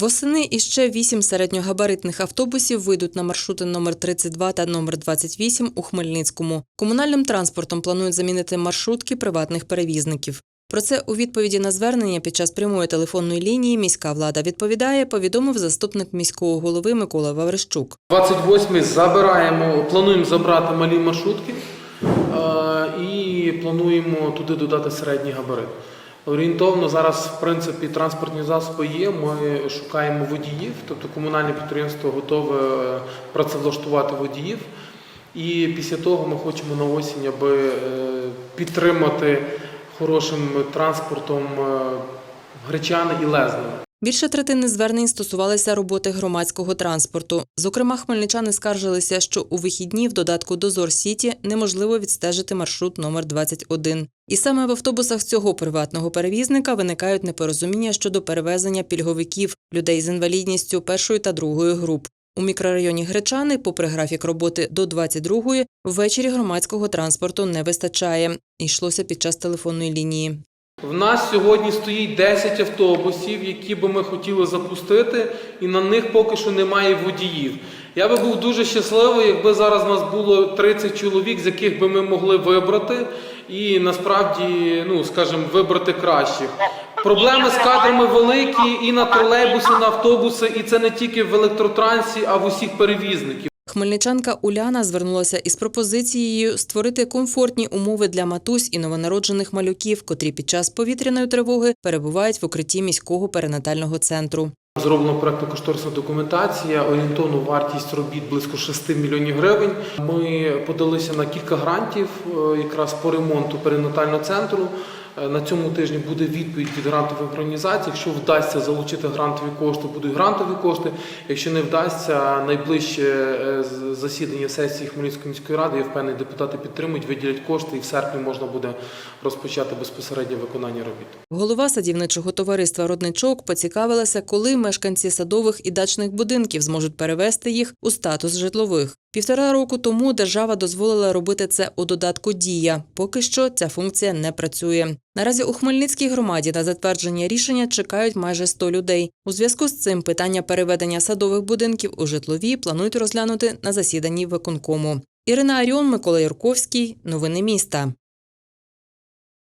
Восени іще вісім середньогабаритних автобусів вийдуть на маршрути номер 32 та номер 28 у Хмельницькому. Комунальним транспортом планують замінити маршрутки приватних перевізників. Про це у відповіді на звернення під час прямої телефонної лінії міська влада відповідає, повідомив заступник міського голови Микола Ваврищук. 28-й забираємо, плануємо забрати малі маршрутки е, і плануємо туди додати середній габарит. Орієнтовно зараз, в принципі, транспортні засоби є. Ми шукаємо водіїв, тобто комунальне підприємство готове е, працевлаштувати водіїв. І після того ми хочемо на осінь, аби е, підтримати хорошим транспортом е, Гречани і Лезне. Більше третини звернень стосувалися роботи громадського транспорту. Зокрема, хмельничани скаржилися, що у вихідні в додатку Дозор Сіті неможливо відстежити маршрут номер 21. І саме в автобусах цього приватного перевізника виникають непорозуміння щодо перевезення пільговиків, людей з інвалідністю першої та другої груп. У мікрорайоні Гречани, попри графік роботи до 22-ї, ввечері громадського транспорту не вистачає. Йшлося під час телефонної лінії. В нас сьогодні стоїть 10 автобусів, які би ми хотіли запустити, і на них поки що немає водіїв. Я би був дуже щасливий, якби зараз нас було 30 чоловік, з яких би ми могли вибрати, і насправді, ну скажімо, вибрати кращих. Проблеми з кадрами великі і на тролейбуси, на автобуси, і це не тільки в електротрансі, а в усіх перевізників. Хмельничанка Уляна звернулася із пропозицією створити комфортні умови для матусь і новонароджених малюків, котрі під час повітряної тривоги перебувають в укритті міського перинатального центру. Зроблено проектно-кошторисна документація, орієнтовну вартість робіт близько 6 мільйонів гривень. Ми подалися на кілька грантів е, якраз по ремонту перинатального центру. Е, На цьому тижні буде відповідь від грантових організацій. Якщо вдасться залучити грантові кошти, будуть грантові кошти. Якщо не вдасться, найближче е, засідання сесії Хмельницької міської ради, я впевнений, депутати підтримують, виділять кошти, і в серпні можна буде розпочати безпосереднє виконання робіт. Голова садівничого товариства Родничок поцікавилася, коли мешканці садових і дачних будинків зможуть перевести їх у статус житлових. Півтора року тому держава дозволила робити це у додатку Дія. Поки що ця функція не працює. Наразі у Хмельницькій громаді на затвердження рішення чекають майже 100 людей. У зв'язку з цим питання переведення садових будинків у житлові планують розглянути на засіданні виконкому. Ірина Аріон, Микола Юрковський. Новини міста.